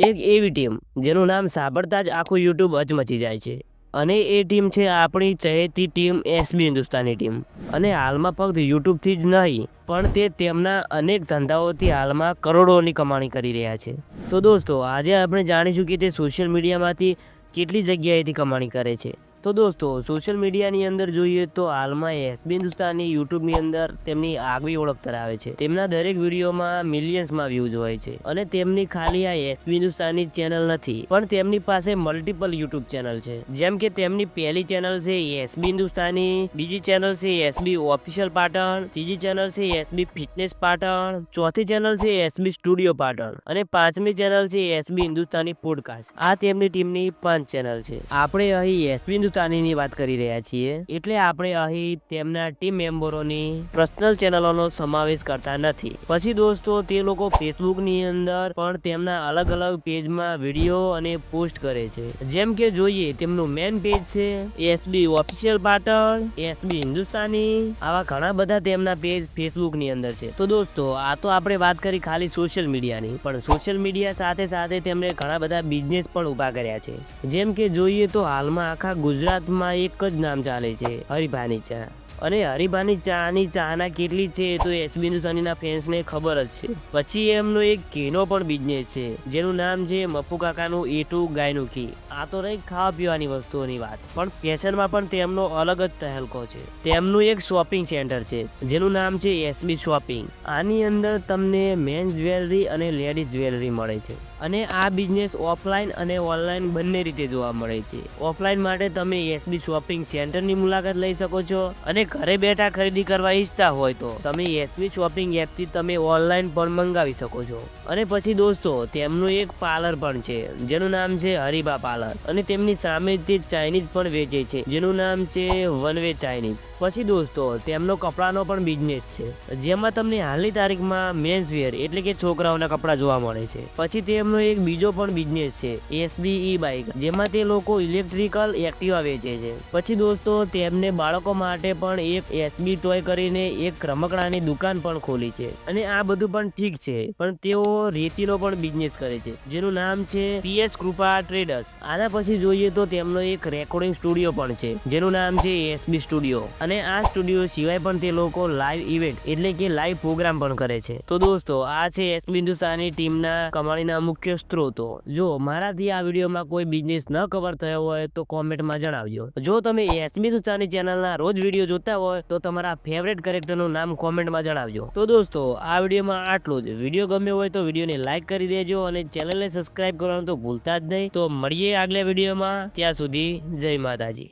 એક એવી ટીમ, જેનું નામ સાંભળતા જ આખું યુટ્યુબ અચમચી જાય છે. અને એ ટીમ છે આપણી ચહેતી ટીમ એસબી હિન્દુસ્તાની ટીમ. અને હાલમાં ફક્ત યુટ્યુબથી જ નહીં, પણ તે તેમના અનેક ધંધાઓથી હાલમાં કરોડોની કમાણી કરી રહ્યા છે. તો દોસ્તો, આજે આપણે જાણીશું કે તે સોશિયલ મીડિયામાંથી કેટલી જગ્યાએથી કમાણી કરે છે. તો દોસ્તો સોશિયલ મીડિયાની અંદર જોઈએ તો હાલમાં એસબી હિન્દુસ્તાની યુટ્યુબની અંદર તેમની આગવી ઓળખ ધરાવે છે. તેમના દરેક વિડીયોમાં મિલિયન્સમાં વ્યૂઝ હોય છે અને તેમની ખાલી આ એસબી હિન્દુસ્તાની ચેનલ નથી, પણ તેમની પાસે મલ્ટિપલ યુટ્યુબ ચેનલ છે. જેમ કે તેમની પહેલી ચેનલ છે એસબી હિન્દુસ્તાની બીજી ચેનલ છે એસબી ઓફિશિયલ પાટણ, ત્રીજી ચેનલ છે એસબી ફિટનેસ પાટણ, ચોથી ચેનલ છે એસબી સ્ટુડિયો પાટણ અને પાંચમી ચેનલ છે એસબી હિન્દુસ્તાની પોડકાસ્ટ આ તેમની ટીમની પાંચ ચેનલ છે. આપણે અહીં એસબી હિન્દુસ્તાનીની વાત કરી રહ્યા છીએ. એટલે આપણે અહીં તેમના ટીમ મેમ્બરોની પર્સનલ ચેનલોનો સમાવેશ કરતા નથી. પછી દોસ્તો, તે લોકો ફેસબુકની અંદર પણ તેમના અલગ અલગ પેજમાં વીડિયો અને પોસ્ટ કરે છે. જેમ કે જોઈએ, તેમનું મેન પેજ છે SB official Patan SB Hindustani, આવા ઘણા બધા તેમના પેજ ફેસબુકની અંદર છે. તો દોસ્તો, આ તો આપણે વાત કરી ખાલી સોશિયલ મીડિયાની પણ સોશિયલ મીડિયા સાથે સાથે તેમણે ઘણા બધા બિઝનેસ પણ ઊભા કર્યા છે. જેમ કે જોઈએ તો હાલમાં આખા ગુજરાતમાં એક જ નામ ચાલે છે, હરિભાની ચા. અને હરિભાની ચાની ચાના કેટલી છે તો એસબી હિન્દુસ્તાનીના ફેન્સને ખબર જ છે. પછી એમનો એક કેનો પણ બિઝનેસ છે, જેનું નામ છે મપ્પુ કાકાનું એ ટુ ગાયનું ઘી આ તો રહી ખાવા પીવાની વસ્તુઓની વાત, પણ ફેશનમાં પણ તેમનો અલગ જ તહેલકો છે. તેમનું એક શોપિંગ સેન્ટર છે, જેનું નામ છે એસબી શોપિંગ. આની અંદર તમને મેન્સ જ્વેલરી અને લેડીઝ જ્વેલરી મળે છે. અને આ બિઝનેસ ઓફલાઈન અને ઓનલાઈન બંને રીતે જોવા મળે છે. ઓફલાઈન માટે તમે એસબી શોપિંગ સેન્ટરની મુલાકાત લઈ શકો છો અને ઘરે બેઠા ખરીદી કરવા ઈચ્છતા હોય તો તમે એસબી શોપિંગ એપથી તમે ઓનલાઈન પણ મંગાવી શકો છો. અને પછી દોસ્તો, તેમનું એક પાર્લર પણ છે, જેનું નામ છે હરિબા પાર્લર અને તેમની સામે જ ચાઇનીઝ પણ વેચે છે, જેનું નામ છે વન વે ચાઇનીઝ પછી દોસ્તો, તેમનો કપડાનો પણ બિઝનેસ છે, જેમાં તમને હાલની તારીખમાં મેન્સ વેર એટલે કે છોકરાઓના કપડાં જોવા મળે છે. પછી તેમનો એક બીજો પણ બિઝનેસ છે એસબીઈ બાઇક જેમાં તે લોકો ઇલેક્ટ્રિકલ એક્ટિવા વેચે છે પછી દોસ્તો, તેમને બાળકો માટે પણ એક એસબી ટોય કરીને એક રમકડાની દુકાન પણ ખોલી છે. અને આ બધું પણ ઠીક છે, પણ તેઓ રેતીનો પણ બિઝનેસ કરે છે, જેનું નામ છે પીએસ કૃપા ટ્રેડર્સ આના પછી જોઈએ તો તેમનો એક રેકોર્ડિંગ સ્ટુડિયો પણ છે, જેનું નામ છે એસબી સ્ટુડિયો અને આ સ્ટુડિયો સિવાય પણ તે લોકો લાઈવ ઇવેન્ટ એટલે કે લાઈવ પ્રોગ્રામ પણ કરે છે. તો દોસ્તો, આ છે એસબી હિન્દુસ્તાની ટીમના કમાણીના મુખ્ય સ્ત્રોતો. જો મારાથી આ વિડીયોમાં કોઈ બિઝનેસ ન કવર થયો હોય તો કોમેન્ટમાં જણાવજો. જો તમે એસમી સુચાની ચેનલના રોજ વીડિયો જોતા હોય તો તમારા ફેવરેટ કેરેક્ટરનું નામ કોમેન્ટમાં જણાવજો. તો દોસ્તો, આ વિડીયોમાં આટલું જ. વીડિયો ગમ્યો હોય તો વિડીયોને લાઇક કરી દેજો અને ચેનલને સબસ્ક્રાઇબ કરવાનું તો ભૂલતા જ નહીં. તો મળીએ આગલા વિડીયોમાં. ત્યાં સુધી જય માતાજી.